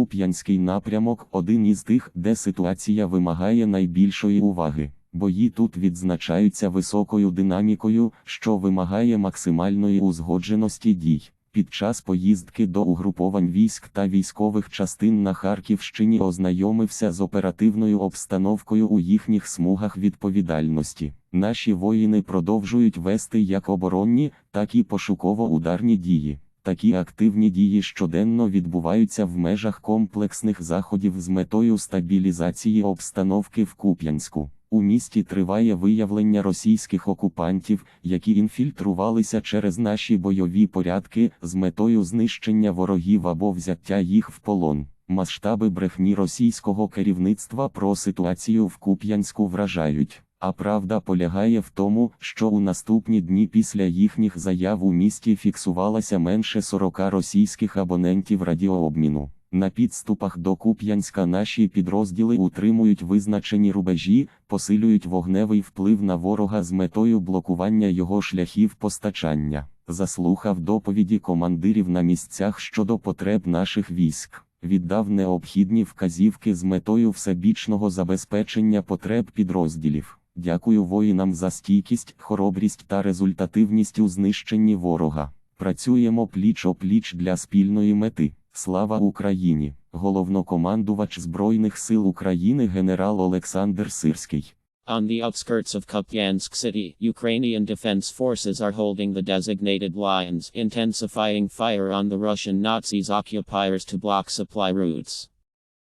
Куп'янський напрямок один із тих, де ситуація вимагає найбільшої уваги. Бої тут відзначаються високою динамікою, що вимагає максимальної узгодженості дій. Під час поїздки до угруповань військ та військових частин на Харківщині ознайомився з оперативною обстановкою у їхніх смугах відповідальності. Наші воїни продовжують вести як оборонні, так і пошуково-ударні дії. Такі активні дії щоденно відбуваються в межах комплексних заходів з метою стабілізації обстановки в Куп'янську. У місті триває виявлення російських окупантів, які інфільтрувалися через наші бойові порядки з метою знищення ворогів або взяття їх в полон. Масштаби брехні російського керівництва про ситуацію в Куп'янську вражають. А правда полягає в тому, що у наступні дні після їхніх заяв у місті фіксувалося менше 40 російських абонентів радіообміну. На підступах до Куп'янська наші підрозділи утримують визначені рубежі, посилюють вогневий вплив на ворога з метою блокування його шляхів постачання. Заслухав доповіді командирів на місцях щодо потреб наших військ. Віддав необхідні вказівки з метою всебічного забезпечення потреб підрозділів. Дякую воїнам за стійкість, хоробрість та результативність у знищенні ворога. Працюємо пліч-о-пліч для спільної мети. Слава Україні! Головнокомандувач Збройних сил України генерал Олександр Сирський. On the outskirts of Kupyansk city, Ukrainian defense forces are holding the designated lines, intensifying fire on the Russian Nazis occupiers to block supply routes.